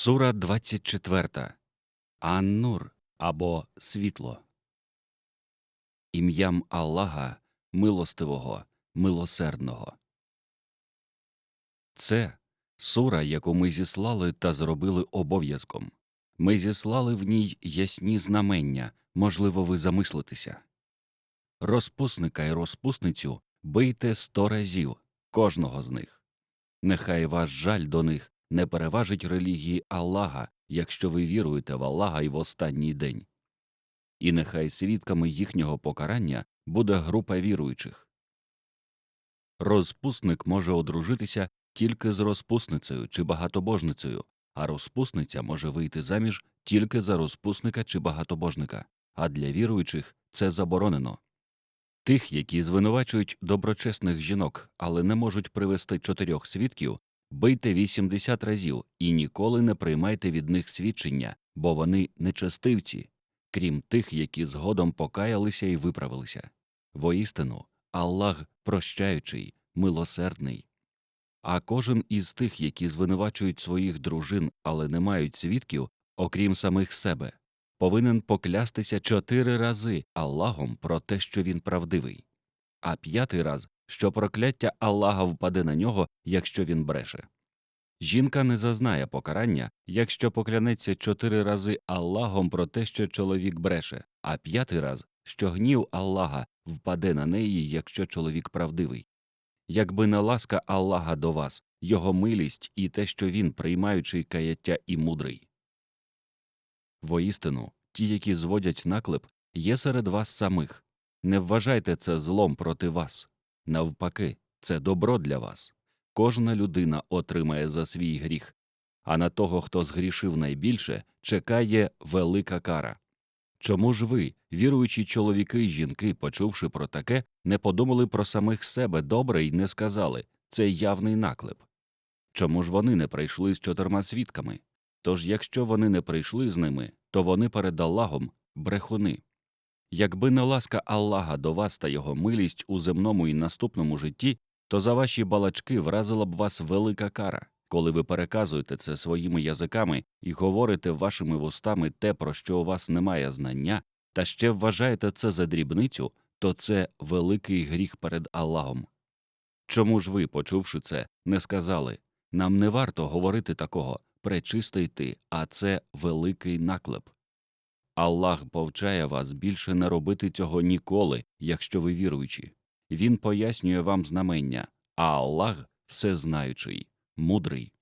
Сура 24. Ан-Нур або Світло. Ім'ям Аллаха милостивого, милосердного. Це сура, яку ми зіслали та зробили обов'язком. Ми зіслали в ній ясні знамення, можливо, ви замислитеся. Розпусника й розпусницю бийте сто разів, кожного з них. Нехай ваш жаль до них не переважить релігії Аллаха, якщо ви віруєте в Аллаха й в останній день. І нехай свідками їхнього покарання буде група віруючих. Розпусник може одружитися тільки з розпусницею чи багатобожницею, а розпусниця може вийти заміж тільки за розпусника чи багатобожника, а для віруючих це заборонено. Тих, які звинувачують доброчесних жінок, але не можуть привести чотирьох свідків, бийте 80 разів і ніколи не приймайте від них свідчення, бо вони нечестивці, крім тих, які згодом покаялися і виправилися. Воістину, Аллах прощаючий, милосердний. А кожен із тих, які звинувачують своїх дружин, але не мають свідків, окрім самих себе, повинен поклястися чотири рази Аллахом про те, що він правдивий, а п'ятий раз, що прокляття Аллаха впаде на нього, якщо він бреше. Жінка не зазнає покарання, якщо поклянеться чотири рази Аллахом про те, що чоловік бреше, а п'ятий раз, що гнів Аллаха впаде на неї, якщо чоловік правдивий. Якби не ласка Аллаха до вас, його милість і те, що він, приймаючий каяття і мудрий. Воістину, ті, які зводять наклеп, є серед вас самих. Не вважайте це злом проти вас. Навпаки, це добро для вас. Кожна людина отримає за свій гріх, а на того, хто згрішив найбільше, чекає велика кара. Чому ж ви, віруючі чоловіки й жінки, почувши про таке, не подумали про самих себе добре і не сказали це явний наклеп? Чому ж вони не прийшли з чотирма свідками? Тож, якщо вони не прийшли з ними, то вони перед Аллахом брехуни. Якби не ласка Аллаха до вас та його милість у земному і наступному житті, то за ваші балачки вразила б вас велика кара, коли ви переказуєте це своїми язиками і говорите вашими вустами те, про що у вас немає знання, та ще вважаєте це за дрібницю, то це великий гріх перед Аллахом. Чому ж ви, почувши це, не сказали нам не варто говорити такого, пречистий ти, а це великий наклеп. Аллах повчає вас більше не робити цього ніколи, якщо ви віруючі. Він пояснює вам знамення, а Аллах всезнаючий, мудрий.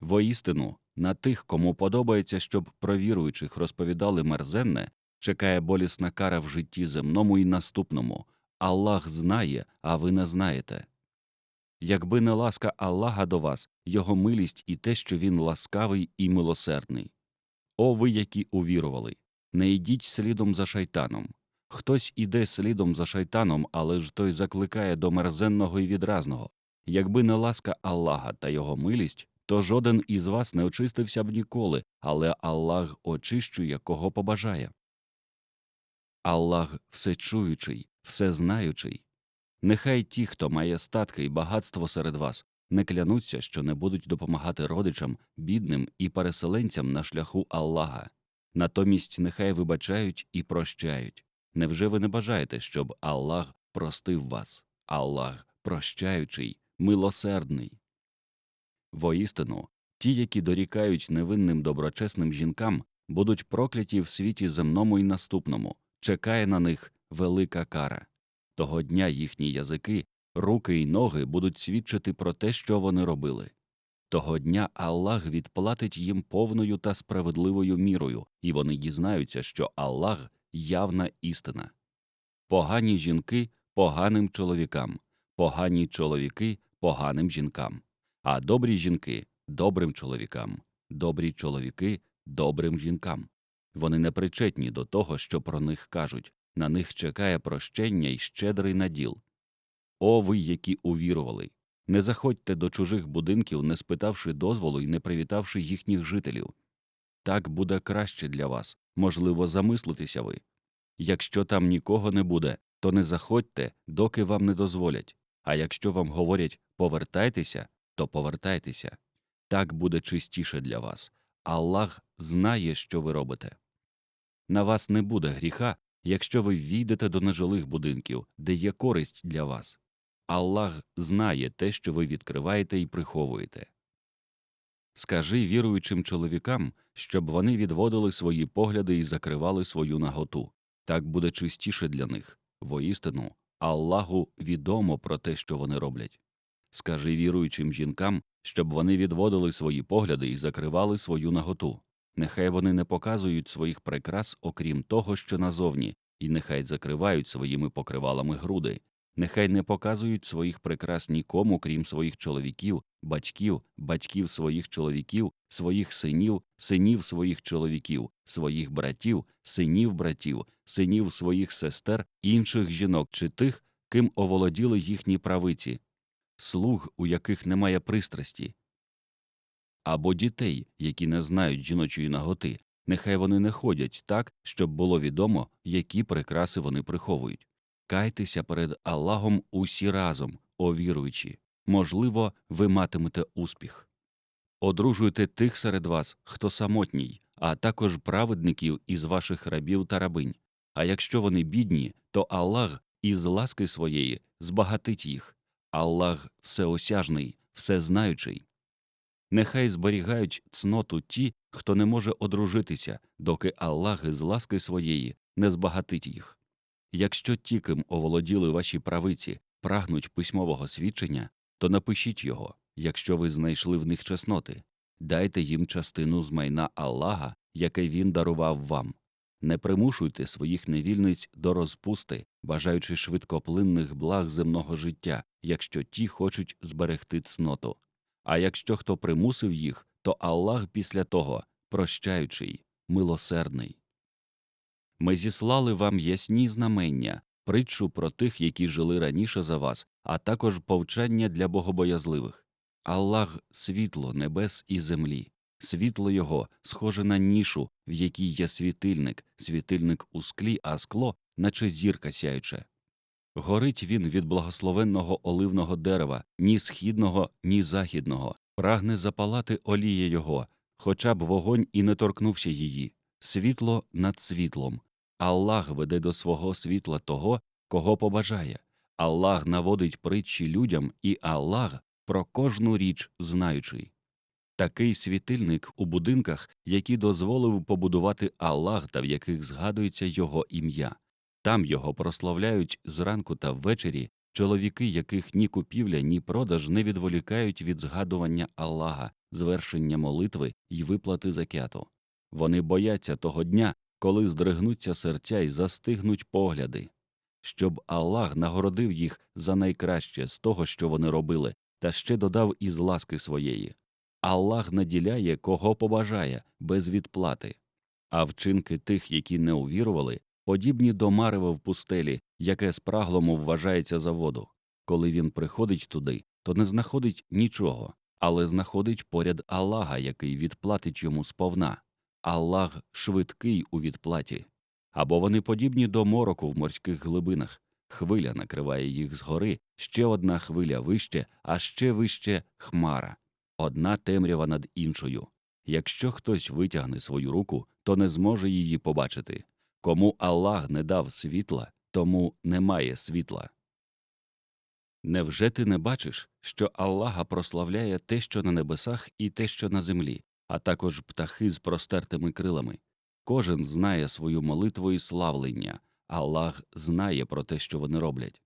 Воістину, на тих, кому подобається, щоб про віруючих розповідали мерзенне, чекає болісна кара в житті земному і наступному. Аллах знає, а ви не знаєте. Якби не ласка Аллаха до вас, його милість і те, що він ласкавий і милосердний. О ви, які увірували, не йдіть слідом за шайтаном. Хтось іде слідом за шайтаном, але ж той закликає до мерзенного і відразного. Якби не ласка Аллаха та його милість, то жоден із вас не очистився б ніколи, але Аллах очищує, кого побажає. Аллах всечуючий, всезнаючий. Нехай ті, хто має статки і багатство серед вас, не клянуться, що не будуть допомагати родичам, бідним і переселенцям на шляху Аллаха. Натомість нехай вибачають і прощають. Невже ви не бажаєте, щоб Аллах простив вас, Аллах прощаючий, милосердний? Воістину, ті, які дорікають невинним доброчесним жінкам, будуть прокляті в світі земному і наступному, чекає на них велика кара. Того дня їхні язики, руки й ноги будуть свідчити про те, що вони робили. Того дня Аллах відплатить їм повною та справедливою мірою, і вони дізнаються, що Аллах явна істина. Погані жінки поганим чоловікам, погані чоловіки поганим жінкам, а добрі жінки добрим чоловікам, добрі чоловіки добрим жінкам. Вони не причетні до того, що про них кажуть, на них чекає прощення й щедрий наділ. О ви, які увірували! Не заходьте до чужих будинків, не спитавши дозволу і не привітавши їхніх жителів. Так буде краще для вас, можливо, замислитися ви. Якщо там нікого не буде, то не заходьте, доки вам не дозволять, а якщо вам говорять повертайтеся, то повертайтеся. так буде чистіше для вас. Аллах знає, що ви робите. На вас не буде гріха, якщо ви війдете до нежилих будинків, де є користь для вас. Аллах знає те, що ви відкриваєте і приховуєте. Скажи віруючим чоловікам, щоб вони відводили свої погляди і закривали свою наготу. Так буде чистіше для них. Воістину, Аллаху відомо про те, що вони роблять. Скажи віруючим жінкам, щоб вони відводили свої погляди і закривали свою наготу. Нехай вони не показують своїх прикрас, окрім того, що назовні, і нехай закривають своїми покривалами груди. Нехай не показують своїх прикрас нікому, крім своїх чоловіків, батьків, батьків своїх чоловіків, своїх синів, синів своїх чоловіків, своїх братів, синів братів, синів своїх сестер, інших жінок чи тих, ким оволоділи їхні правиці, слуг, у яких немає пристрасті, або дітей, які не знають жіночої наготи, нехай вони не ходять так, щоб було відомо, які прикраси вони приховують. Кайтеся перед Аллахом усі разом, о віруючі. Можливо, ви матимете успіх. Одружуйте тих серед вас, хто самотній, а також праведників із ваших рабів та рабинь. А якщо вони бідні, то Аллах із ласки своєї збагатить їх. Аллах всеосяжний, всезнаючий. Нехай зберігають цноту ті, хто не може одружитися, доки Аллах із ласки своєї не збагатить їх. Якщо ті, ким оволоділи ваші правиці, прагнуть письмового свідчення, то напишіть його, якщо ви знайшли в них чесноти, дайте їм частину з майна Аллаха, яке він дарував вам. Не примушуйте своїх невільниць до розпусти, бажаючи швидкоплинних благ земного життя, якщо ті хочуть зберегти цноту. А якщо хто примусив їх, то Аллах після того прощаючий, милосердний. Ми зіслали вам ясні знамення, притчу про тих, які жили раніше за вас, а також повчання для богобоязливих. Аллах світло небес і землі, світло його схоже на нішу, в якій є світильник, світильник у склі, а скло, наче зірка сяюче. Горить він від благословенного оливного дерева, ні східного, ні західного, прагне запалати олія його, хоча б вогонь і не торкнувся її, світло над світлом. Аллах веде до свого світла того, кого побажає. Аллах наводить притчі людям, і Аллах про кожну річ знаючий. Такий світильник у будинках, які дозволив побудувати Аллах та в яких згадується його ім'я. Там його прославляють зранку та ввечері чоловіки, яких ні купівля, ні продаж не відволікають від згадування Аллаха, звершення молитви й виплати закяту. Вони бояться того дня, коли здригнуться серця і застигнуть погляди, щоб Аллах нагородив їх за найкраще з того, що вони робили, та ще додав із ласки своєї. Аллах наділяє, кого побажає, без відплати, а вчинки тих, які не увірували, подібні до марева в пустелі, яке спраглому вважається за воду. Коли він приходить туди, то не знаходить нічого, але знаходить поряд Аллаха, який відплатить йому сповна. Аллах швидкий у відплаті. Або вони подібні до мороку в морських глибинах. Хвиля накриває їх згори, ще одна хвиля вище, а ще вище хмара, одна темрява над іншою. Якщо хтось витягне свою руку, то не зможе її побачити. Кому Аллах не дав світла, тому немає світла. Невже ти не бачиш, що Аллаха прославляє те, що на небесах, і те, що на землі, а також птахи з простертими крилами? Кожен знає свою молитву і славлення, Аллах знає про те, що вони роблять.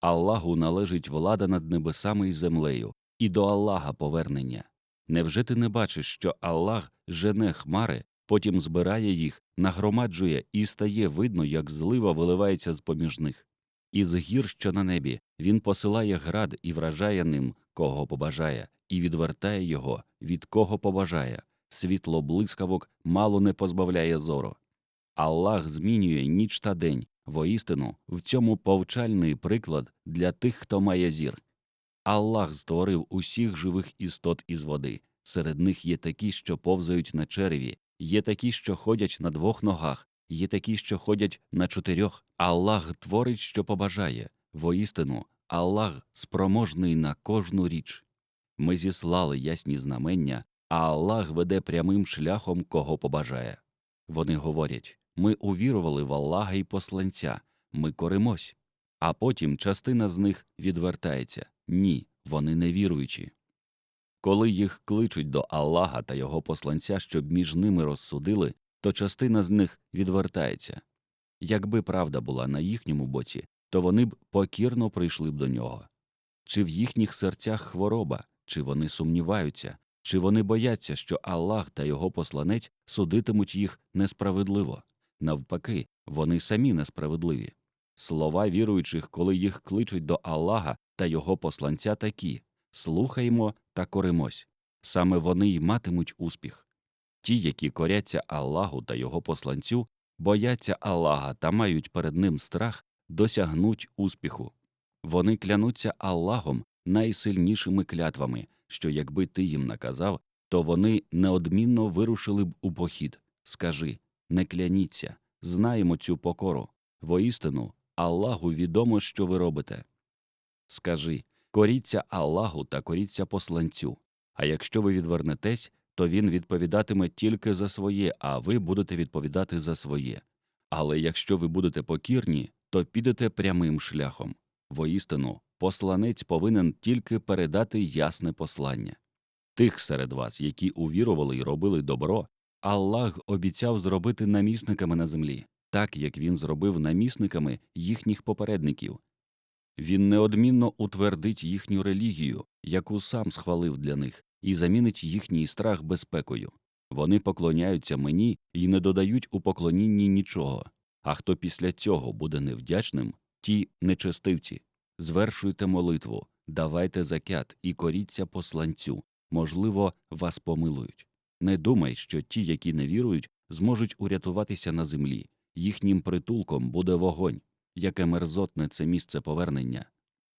Аллаху належить влада над небесами і землею, і до Аллаха повернення. Невже ти не бачиш, що Аллах жене хмари, потім збирає їх, нагромаджує і стає видно, як злива виливається з поміж них? Із гір, що на небі, він посилає град і вражає ним, кого побажає, і відвертає його, від кого побажає. Світло блискавок мало не позбавляє зору. Аллах змінює ніч та день, воістину в цьому повчальний приклад для тих, хто має зір. Аллах створив усіх живих істот із води. Серед них є такі, що повзають на череві, є такі, що ходять на двох ногах, є такі, що ходять на чотирьох. Аллах творить, що побажає. Воістину, Аллах спроможний на кожну річ. Ми зіслали ясні знамення, а Аллах веде прямим шляхом, кого побажає. Вони говорять ми увірували в Аллаха і посланця, ми коримось. А потім частина з них відвертається ні, вони не віруючі. Коли їх кличуть до Аллаха та його посланця, щоб між ними розсудили, то частина з них відвертається. Якби правда була на їхньому боці, то вони б покірно прийшли б до нього. Чи в їхніх серцях хвороба, чи вони сумніваються, чи вони бояться, що Аллах та його посланець судитимуть їх несправедливо. Навпаки, вони самі несправедливі. Слова віруючих, коли їх кличуть до Аллаха та його посланця, такі слухаймо та коримось. Саме вони й матимуть успіх. Ті, які коряться Аллаху та його посланцю, бояться Аллаха та мають перед ним страх, досягнуть успіху. Вони клянуться Аллахом найсильнішими клятвами, що якби ти їм наказав, то вони неодмінно вирушили б у похід. Скажи не кляніться, знаємо цю покору. Воістину, Аллаху відомо, що ви робите. Скажи коріться Аллаху та коріться посланцю. А якщо ви відвернетесь, то він відповідатиме тільки за своє, а ви будете відповідати за своє. Але якщо ви будете покірні, то підете прямим шляхом. Воістину, посланець повинен тільки передати ясне послання. Тих серед вас, які увірували й робили добро, Аллах обіцяв зробити намісниками на землі, так як він зробив намісниками їхніх попередників. Він неодмінно утвердить їхню релігію, яку сам схвалив для них, і замінить їхній страх безпекою. Вони поклоняються мені і не додають у поклонінні нічого. А хто після цього буде невдячним, ті нечестивці. Звершуйте молитву, давайте закят і коріться посланцю. Можливо, вас помилують. Не думай, що ті, які не вірують, зможуть урятуватися на землі. Їхнім притулком буде вогонь, яке мерзотне це місце повернення.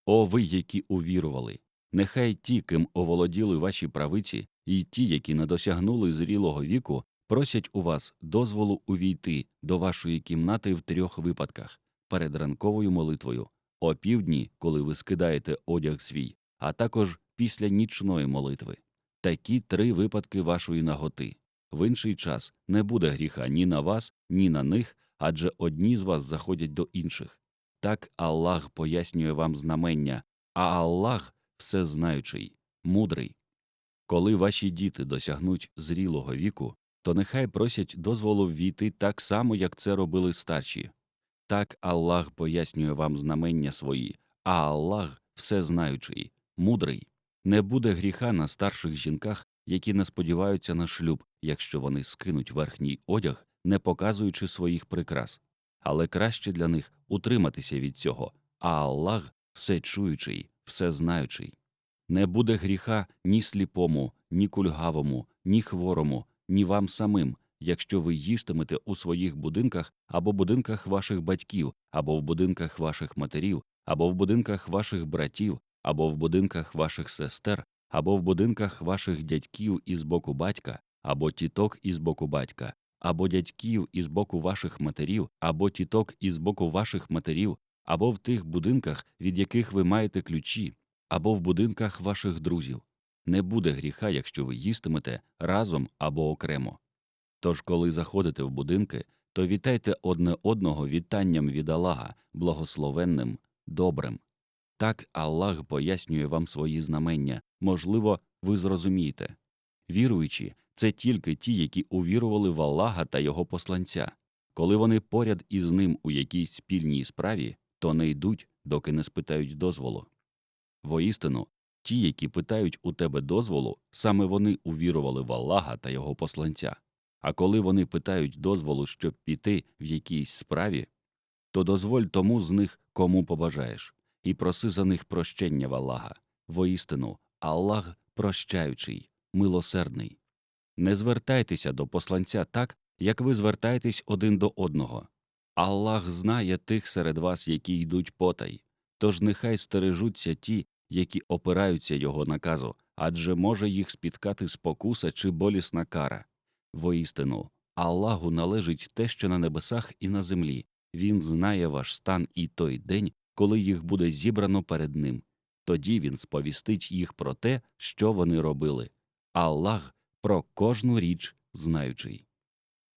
О ви, які увірували! Нехай ті, ким оволоділи ваші правиці, і ті, які не досягнули зрілого віку, просять у вас дозволу увійти до вашої кімнати в трьох випадках перед ранковою молитвою, опівдні, коли ви скидаєте одяг свій, а також після нічної молитви. Такі три випадки вашої наготи. В інший час не буде гріха ні на вас, ні на них, адже одні з вас заходять до інших. Так Аллах пояснює вам знамення, а Аллах всезнаючий, мудрий. Коли ваші діти досягнуть зрілого віку, то нехай просять дозволу ввійти так само, як це робили старші. Так Аллах пояснює вам знамення свої, а Аллах всезнаючий, мудрий. Не буде гріха на старших жінках, які не сподіваються на шлюб, якщо вони скинуть верхній одяг, не показуючи своїх прикрас. Але краще для них утриматися від цього, а Аллах всечуючий, всезнаючий. Не буде гріха ні сліпому, ні кульгавому, ні хворому, ні вам самим, якщо ви їстимете у своїх будинках або будинках ваших батьків, або в будинках ваших матерів, або в будинках ваших братів, або в будинках ваших сестер, або в будинках ваших дядьків із боку батька, або тіток із боку батька, або дядьків із боку ваших матерів, або тіток із боку ваших матерів, або в тих будинках, від яких ви маєте ключі, або в будинках ваших друзів. Не буде гріха, якщо ви їстимете разом або окремо. Тож, коли заходите в будинки, то вітайте одне одного вітанням від Аллаха, благословенним, добрим. Так Аллах пояснює вам свої знамення, можливо, ви зрозумієте. Віруючі це тільки ті, які увірували в Аллаха та його посланця. Коли вони поряд із ним у якійсь спільній справі, то не йдуть, доки не спитають дозволу. Воістину, ті, які питають у тебе дозволу, саме вони увірували в Аллаха та його посланця. А коли вони питають дозволу, щоб піти в якійсь справі, то дозволь тому з них, кому побажаєш, і проси за них прощення в Аллаха. Воістину, Аллах прощаючий, милосердний. Не звертайтеся до посланця так, як ви звертаєтесь один до одного. Аллах знає тих серед вас, які йдуть потай, тож нехай стережуться ті, які опираються його наказу, адже може їх спіткати спокуса чи болісна кара. Воістину, Аллаху належить те, що на небесах і на землі. Він знає ваш стан і той день, коли їх буде зібрано перед ним. Тоді він сповістить їх про те, що вони робили. Аллах про кожну річ знаючий.